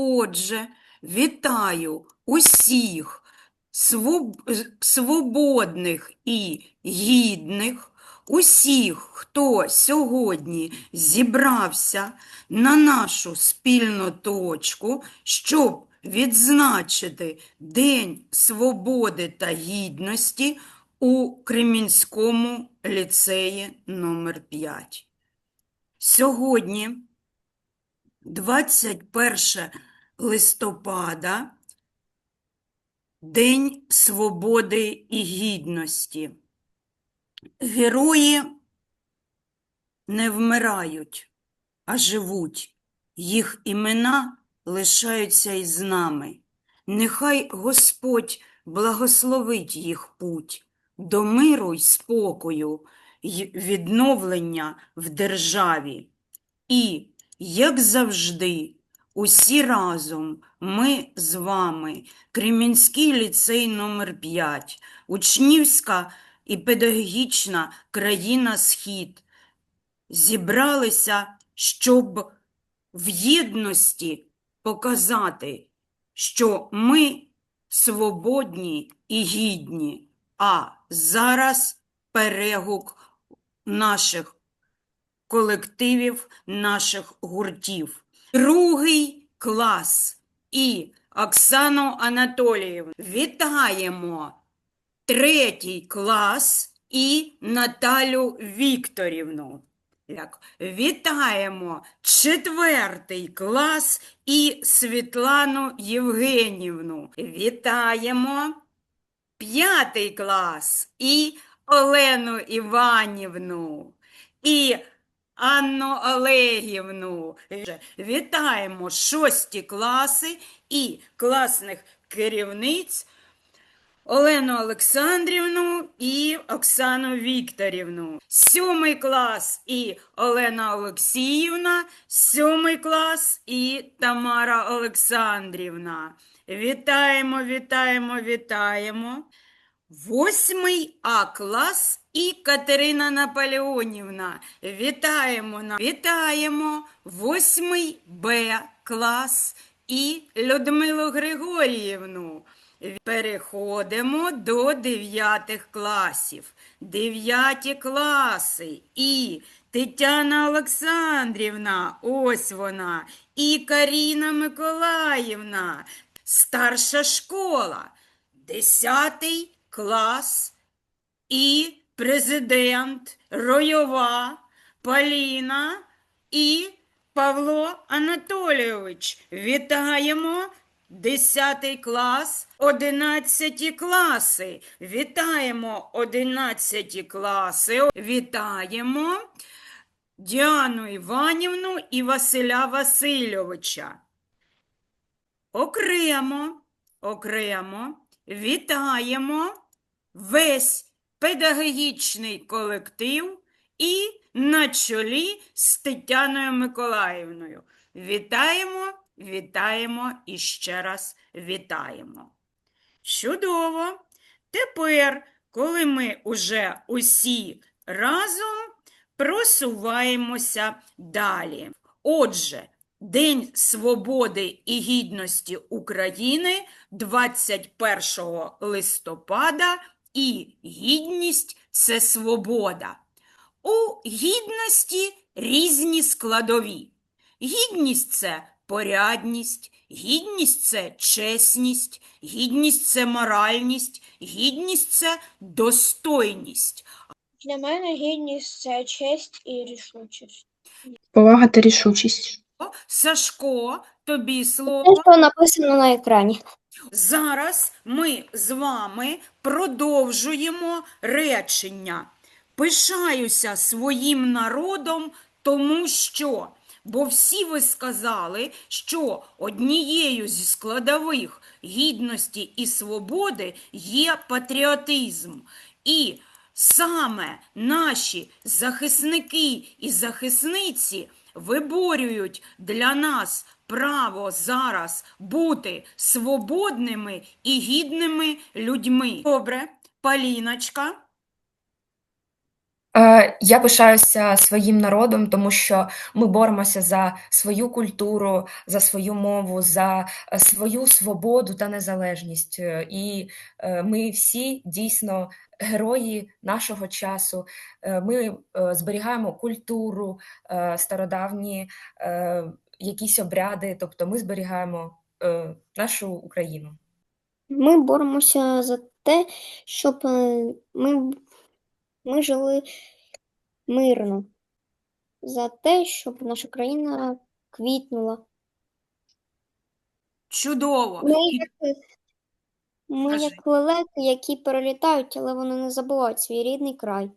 Отже, вітаю усіх свободних і гідних, усіх, хто сьогодні зібрався на нашу спільну точку, щоб відзначити День свободи та гідності у Кремінському ліцеї номер 5. Сьогодні 21 листопада, День свободи і гідності. Герої не вмирають, а живуть. Їх імена лишаються із нами. Нехай Господь благословить їх путь до миру й спокою й відновлення в державі. І, як завжди, усі разом ми з вами, Кремінський ліцей номер 5, учнівська і педагогічна країна Схід, зібралися, щоб в єдності показати, що ми свободні і гідні, а зараз перегук наших колективів наших гуртів. Другий клас і Оксану Анатоліївну вітаємо. Третій клас і Наталю Вікторівну. Вітаємо четвертий клас і Світлану Євгенівну. Вітаємо п'ятий клас і Олену Іванівну. І Анну Олегівну. Вітаємо шості класи і класних керівниць Олену Олександрівну і Оксану Вікторівну. Сьомий клас і Олена Олексіївна, сьомий клас і Тамара Олександрівна. Вітаємо, вітаємо, вітаємо. Восьмий А клас і Катерина Наполеонівна. Вітаємо, на- вітаємо. Восьмий Б клас і Людмилу Григоріївну. Переходимо до дев'ятих класів. Дев'яті класи і Тетяна Олександрівна, ось вона, і Каріна Миколаївна, старша школа, десятий клас і президент Ройова Поліна і Павло Анатолійович. Вітаємо! Десятий клас, одинадцяті класи. Вітаємо одинадцяті класи. Вітаємо Діану Іванівну і Василя Васильовича. Окремо, окремо вітаємо весь педагогічний колектив і на чолі з Тетяною Миколаївною. Вітаємо, вітаємо і ще раз вітаємо. Чудово! Тепер, коли ми уже усі разом просуваємося далі. Отже, День свободи і гідності України 21 листопада і гідність це свобода. У гідності різні складові. Гідність це порядність, гідність це чесність, гідність це моральність, гідність це достойність. Для мене гідність це честь і рішучість. Повага та рішучість. Сашко, тобі Те, слово. що написано на екрані. Зараз ми з вами продовжуємо речення. Пишаюся своїм народом, тому що. Бо всі ви сказали, що однією зі складових гідності і свободи є патріотизм. І саме наші захисники і захисниці виборюють для нас право зараз бути свободними і гідними людьми. Добре, Поліночка. Е, Я пишаюся своїм народом, тому що ми боремося за свою культуру, за свою мову, за е, свою свободу та незалежність. Е, І ми всі дійсно герої нашого часу. Ми зберігаємо культуру, стародавні якісь обряди, тобто ми зберігаємо е, нашу Україну. Ми боремося за те, щоб е, ми, ми жили мирно, за те, щоб наша країна квітнула. Чудово. Ми І як, ми Кажи. як лелеки, які перелітають, але вони не забувають свій рідний край.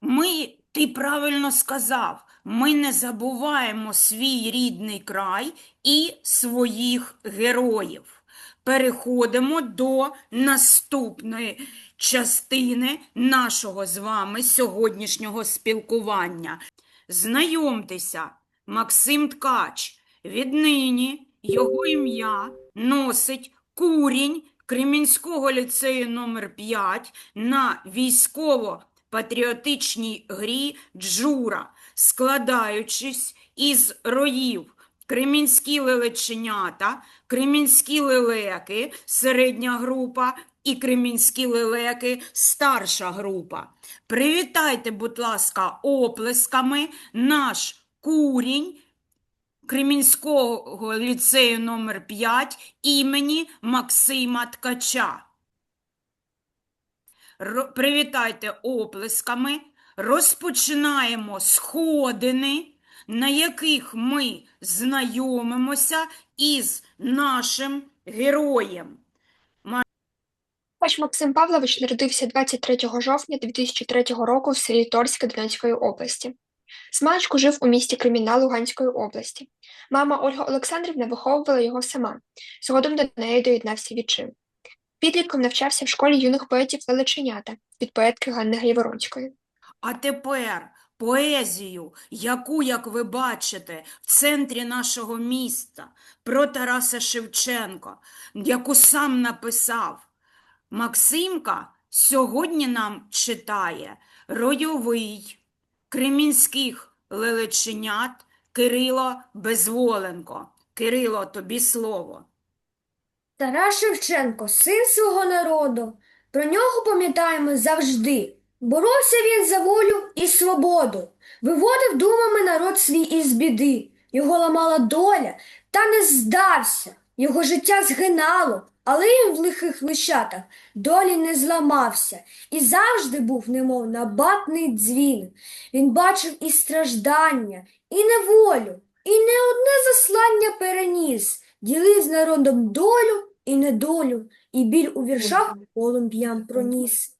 Ми, ти правильно сказав, ми не забуваємо свій рідний край і своїх героїв. Переходимо до наступної частини нашого з вами сьогоднішнього спілкування. Знайомтеся, Максим Ткач. Віднині його ім'я носить курінь Кремінського ліцею номер 5 на військово патріотичній грі Джура, складаючись із роїв Кремінські лелеченята, Кремінські лелеки, середня група і Кремінські лелеки, старша група. Привітайте, будь ласка, оплесками наш курінь Кремінського ліцею номер 5 імені Максима Ткача. Привітайте оплесками. Розпочинаємо сходини, на яких ми знайомимося із нашим героєм. Пач Максим Павлович народився 23 жовтня 2003 року в селі Торське Донецької області. Змалечку жив у місті Креміна Луганської області. Мама Ольга Олександрівна виховувала його сама. Згодом до неї доєднався відчим. Підлітком навчався в школі юних поетів Лелеченята від поетки Ганни Гріворонської. А тепер поезію, яку, як ви бачите, в центрі нашого міста про Тараса Шевченка, яку сам написав Максимка, сьогодні нам читає ройовий кремінських лелеченят Кирило Безволенко. Кирило, тобі слово. Тарас Шевченко, син свого народу, про нього пам'ятаємо завжди. Боровся він за волю і свободу, виводив думами народ свій із біди. Його ламала доля, та не здався. Його життя згинало, але він в лихих лищатах долі не зламався і завжди був, немов набатний дзвін. Він бачив і страждання, і неволю, і не одне заслання переніс ділив з народом долю і недолю, і біль у віршах полум'ям проніс.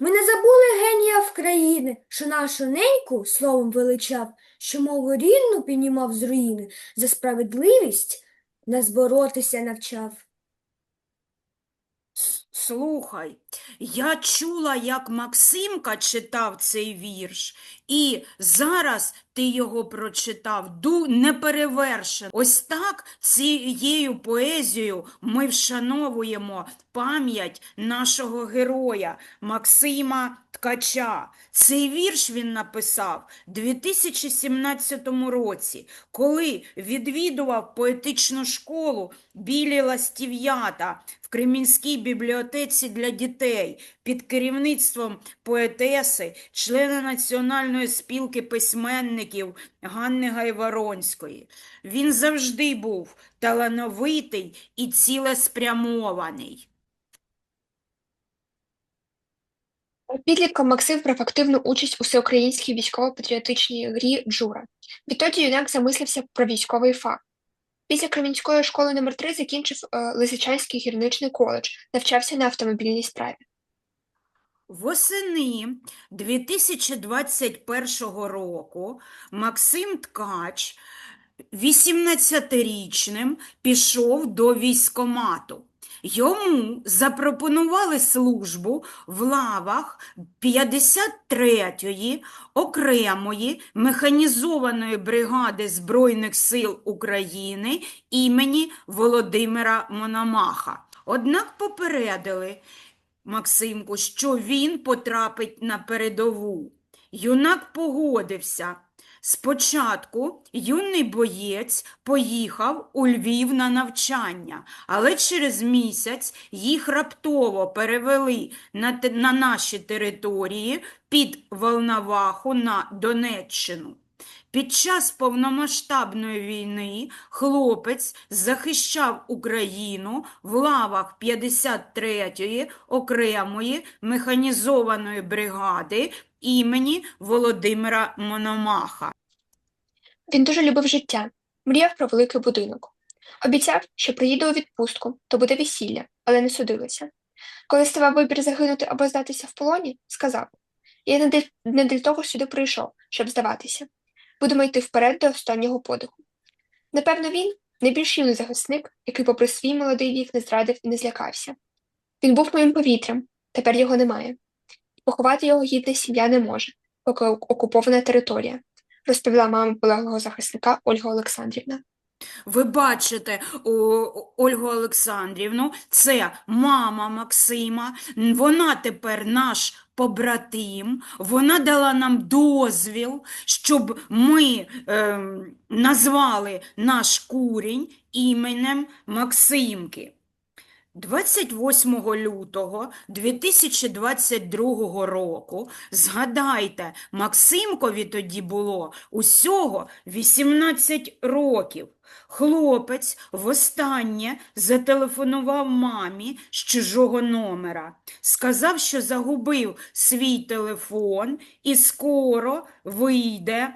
Ми не забули генія в країни, що нашу неньку словом величав, що мову рідну піднімав з руїни, за справедливість нас боротися навчав. Слухай, я чула, як Максимка читав цей вірш, і зараз ти його прочитав ду неперевершено. Ось так цією поезією ми вшановуємо пам'ять нашого героя Максима Ткача. Цей вірш він написав у 2017 році, коли відвідував поетичну школу Білі ластів'ята в Кремінській бібліотеці для дітей під керівництвом поетеси, члена Національної спілки письменників Ганни Гайворонської. Він завжди був талановитий і цілеспрямований. Підлітком Максим брав активну участь у всеукраїнській військово-патріотичній грі Джура. Відтоді юнак замислився про військовий фах. Після Кремінської школи номер 3 закінчив е, Лисичанський гірничний коледж, навчався на автомобільній справі. Восени 2021 року Максим Ткач 18-річним пішов до військомату. Йому запропонували службу в лавах 53-ї окремої механізованої бригади Збройних сил України імені Володимира Мономаха. Однак попередили, Максимку, що він потрапить на передову. Юнак погодився. Спочатку юний боєць поїхав у Львів на навчання, але через місяць їх раптово перевели на, на наші території під Волноваху на Донеччину. Під час повномасштабної війни хлопець захищав Україну в лавах 53-ї окремої механізованої бригади імені Володимира Мономаха. Він дуже любив життя, мріяв про великий будинок. Обіцяв, що приїде у відпустку, то буде весілля, але не судилося. Коли ставав вибір загинути або здатися в полоні, сказав: Я не для, того сюди прийшов, щоб здаватися. Будемо йти вперед до останнього подиху. Напевно, він найбільш юний захисник, який, попри свій молодий вік, не зрадив і не злякався. Він був моїм повітрям, тепер його немає. Поховати його гідна сім'я не може, поки окупована територія, розповіла мама полеглого захисника Ольга Олександрівна. Ви бачите о, Ольгу Олександрівну, це мама Максима, вона тепер наш побратим, вона дала нам дозвіл, щоб ми ем, назвали наш курінь іменем Максимки. 28 лютого 2022 року, згадайте, Максимкові тоді було усього 18 років. Хлопець востаннє зателефонував мамі з чужого номера. Сказав, що загубив свій телефон і скоро вийде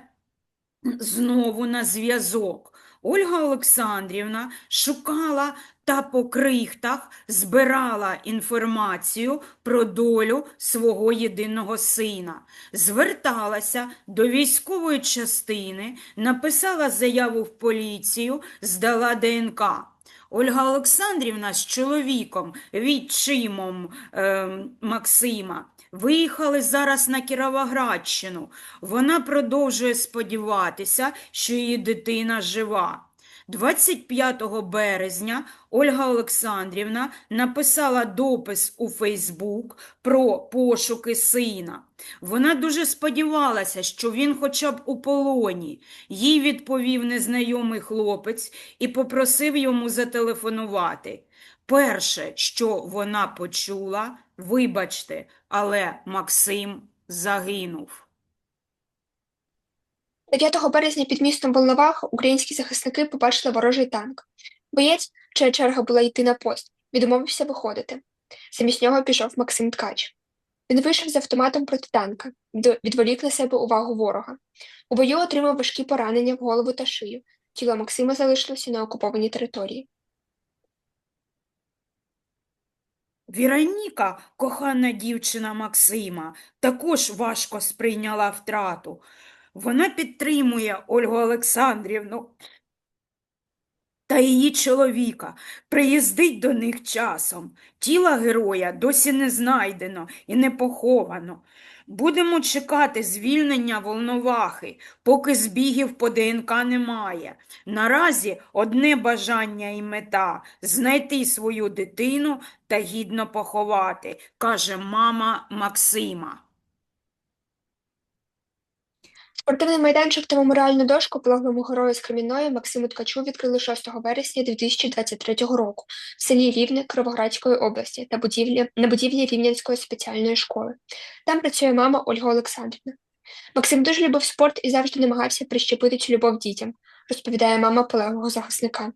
знову на зв'язок. Ольга Олександрівна шукала та по крихтах збирала інформацію про долю свого єдиного сина. Зверталася до військової частини, написала заяву в поліцію, здала ДНК. Ольга Олександрівна з чоловіком, відчимом ем, Максима, виїхали зараз на Кіровоградщину. Вона продовжує сподіватися, що її дитина жива. 25 березня Ольга Олександрівна написала допис у Фейсбук про пошуки сина. Вона дуже сподівалася, що він хоча б у полоні. Їй відповів незнайомий хлопець і попросив йому зателефонувати. Перше, що вона почула, вибачте, але Максим загинув. 9 березня під містом Волноваха українські захисники побачили ворожий танк. Боєць, чия черга була йти на пост, відмовився виходити. Замість нього пішов Максим Ткач. Він вийшов з автоматом проти танка, відволік на себе увагу ворога. У бою отримав важкі поранення в голову та шию. Тіло Максима залишилося на окупованій території. Віроніка, кохана дівчина Максима, також важко сприйняла втрату. Вона підтримує Ольгу Олександрівну та її чоловіка, приїздить до них часом. Тіла героя досі не знайдено і не поховано. Будемо чекати звільнення Волновахи, поки збігів по ДНК немає. Наразі одне бажання і мета – знайти свою дитину та гідно поховати, каже мама Максима. Спортивний майданчик та меморіальну дошку полеглому герою з Кремінної Максиму Ткачу відкрили 6 вересня 2023 року в селі Рівне Кировоградської області та будівлі, на будівлі Рівненської спеціальної школи. Там працює мама Ольга Олександрівна. Максим дуже любив спорт і завжди намагався прищепити цю любов дітям, розповідає мама полеглого захисника.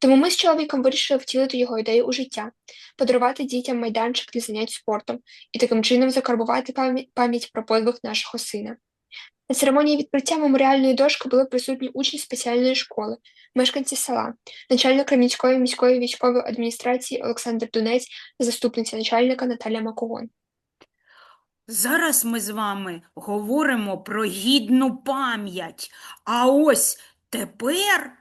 Тому ми з чоловіком вирішили втілити його ідею у життя, подарувати дітям майданчик для занять спортом і таким чином закарбувати пам'ять про подвиг нашого сина. На церемонії відкриття меморіальної дошки були присутні учні спеціальної школи, мешканці села, начальник Кремінської міської військової адміністрації Олександр Дунець та заступниця начальника Наталя Макогон. Зараз ми з вами говоримо про гідну пам'ять. А ось тепер,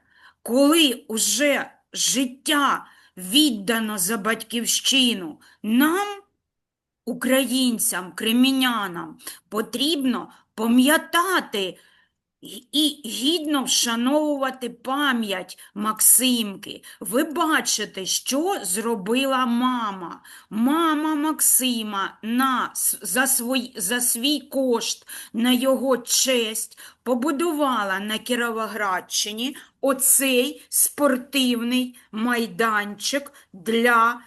коли уже життя віддано за батьківщину, нам, українцям, кремінянам, потрібно пам'ятати і гідно вшановувати пам'ять Максимки. Ви бачите, що зробила мама. Мама Максима на, за, свій, за свій кошт, на його честь побудувала на Кіровоградщині оцей спортивний майданчик для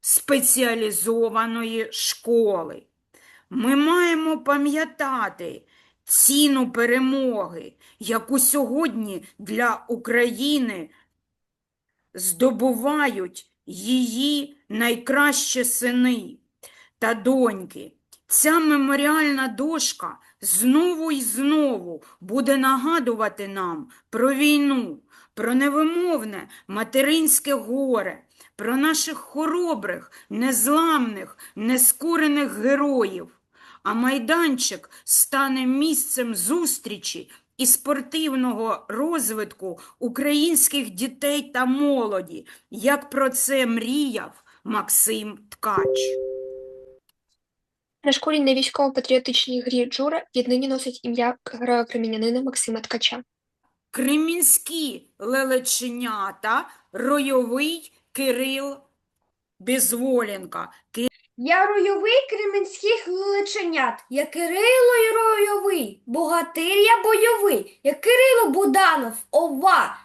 спеціалізованої школи. Ми маємо пам'ятати ціну перемоги, яку сьогодні для України здобувають її найкращі сини та доньки. Ця меморіальна дошка знову і знову буде нагадувати нам про війну, про невимовне материнське горе, про наших хоробрих, незламних, нескорених героїв. А майданчик стане місцем зустрічі і спортивного розвитку українських дітей та молоді, як про це мріяв Максим Ткач. На школьній військово-патріотичній грі Джура віднині носить ім'я героя-кремінянина Максима Ткача. Кремінські лелеченята, ройовий Кирил Безволенка. Я ройовий кремінських личенят, я Кирило й ройовий, богатир я бойовий, я Кирило Буданов, ова,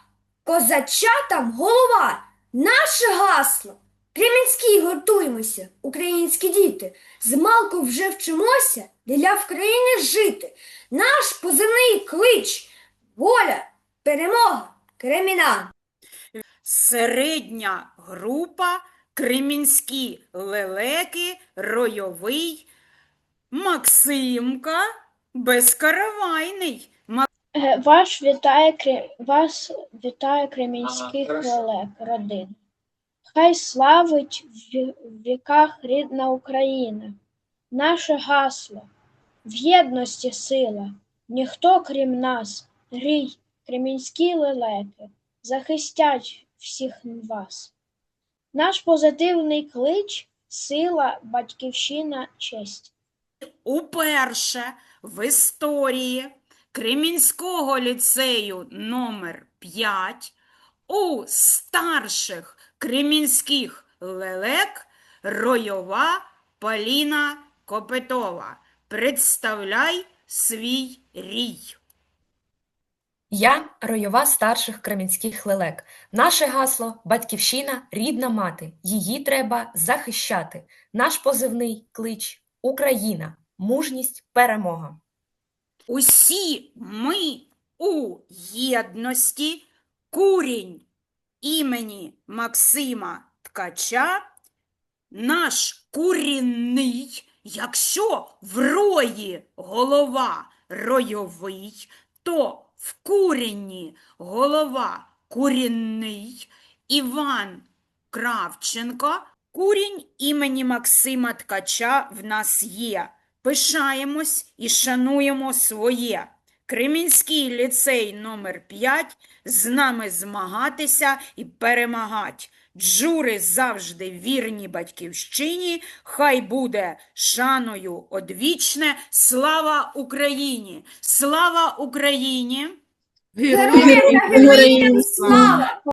козачатам голова, наше гасло. Кремінський гуртуємося, українські діти, змалку вже вчимося для в жити. Наш позивний клич, воля, перемога, кремінан. Середня група Кремінські лелеки, ройовий, Максимка Безкаравайний. Е, Ваш вітає, вас вітає кремінських лелек родин. Хай славить в в віках рідна Україна. Наше гасло в єдності сила. Ніхто крім нас, грій, кремінські лелеки, захистять всіх вас. Наш позитивний клич сила, батьківщина, честь. Уперше в історії Кремінського ліцею номер 5 у старших кремінських лелек Ройова Поліна Копетова. Представляй свій рій. Я ройова старших кремінських лелек. Наше гасло батьківщина, рідна мати. Її треба захищати. Наш позивний клич Україна, мужність, перемога. Усі ми у єдності курінь імені Максима Ткача, наш курінний, якщо в рої голова ройовий, то в курінні голова курінний, Іван Кравченко, курінь імені Максима Ткача в нас є. Пишаємось і шануємо своє. Кремінський ліцей номер 5 з нами змагатися і перемагать. Джури завжди вірні батьківщині, хай буде шаною одвічне. Слава Україні! Слава Україні! Героям слава!